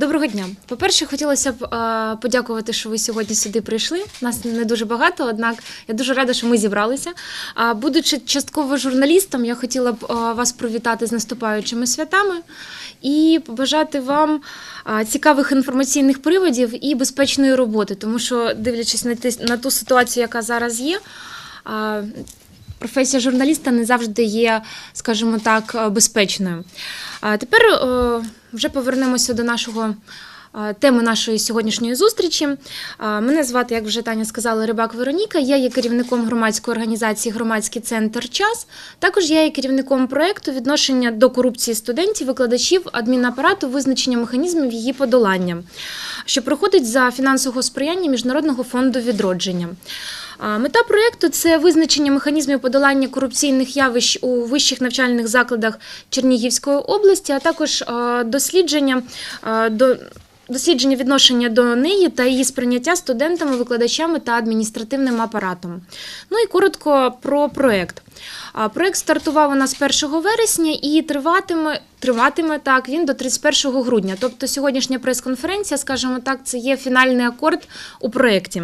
Доброго дня. По-перше, хотілося б е, подякувати, що ви сьогодні сюди прийшли. Нас не дуже багато, однак я дуже рада, що ми зібралися. А будучи частково журналістом, я хотіла б е, вас привітати з наступаючими святами і побажати вам е, цікавих інформаційних приводів і безпечної роботи, тому що, дивлячись на, те- на ту ситуацію, яка зараз є. Професія журналіста не завжди є, скажімо так, е, безпечною. Тепер е, вже повернемося до нашого. е, Теми нашої сьогоднішньої зустрічі. Мене звати, як вже Таня сказала, Рибак Вероніка. Я є керівником громадської організації Громадський центр час. Також я є керівником проєкту відношення до корупції студентів, викладачів адмінапарату, визначення механізмів її подолання, що проходить за фінансового сприяння Міжнародного фонду відродження. Мета проєкту це визначення механізмів подолання корупційних явищ у вищих навчальних закладах Чернігівської області, а також дослідження до. Дослідження відношення до неї та її сприйняття студентами, викладачами та адміністративним апаратом. Ну і коротко про проект. Проект стартував у нас 1 вересня і триватиме, триватиме так він до 31 грудня. Тобто сьогоднішня прес-конференція, скажімо так, це є фінальний акорд у проєкті.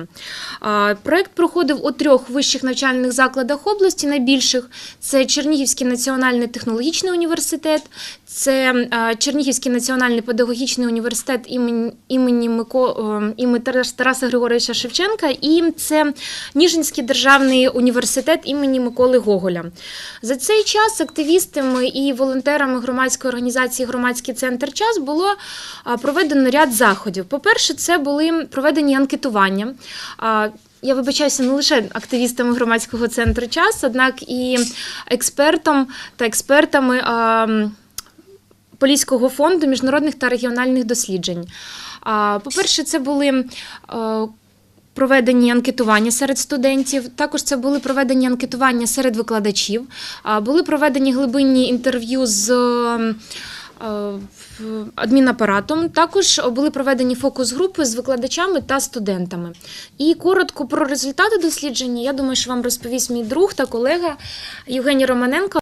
А, Проект проходив у трьох вищих навчальних закладах області, найбільших це Чернігівський національний технологічний університет, це Чернігівський національний педагогічний університет імені, імені, Мико, імені Тараса Григоровича Шевченка, і це Ніжинський державний університет імені Миколи Гоголя. За цей час активістами і волонтерами громадської організації Громадський центр час було проведено ряд заходів. По-перше, це були проведені анкетування. Я вибачаюся не лише активістами громадського центру час, однак і експертом та експертами. Поліського фонду міжнародних та регіональних досліджень. По-перше, це були проведені анкетування серед студентів. Також це були проведені анкетування серед викладачів. Були проведені глибинні інтерв'ю з. е, Адмінапаратом також були проведені фокус-групи з викладачами та студентами. І коротко про результати дослідження. Я думаю, що вам розповість мій друг та колега Євгеній Романенко.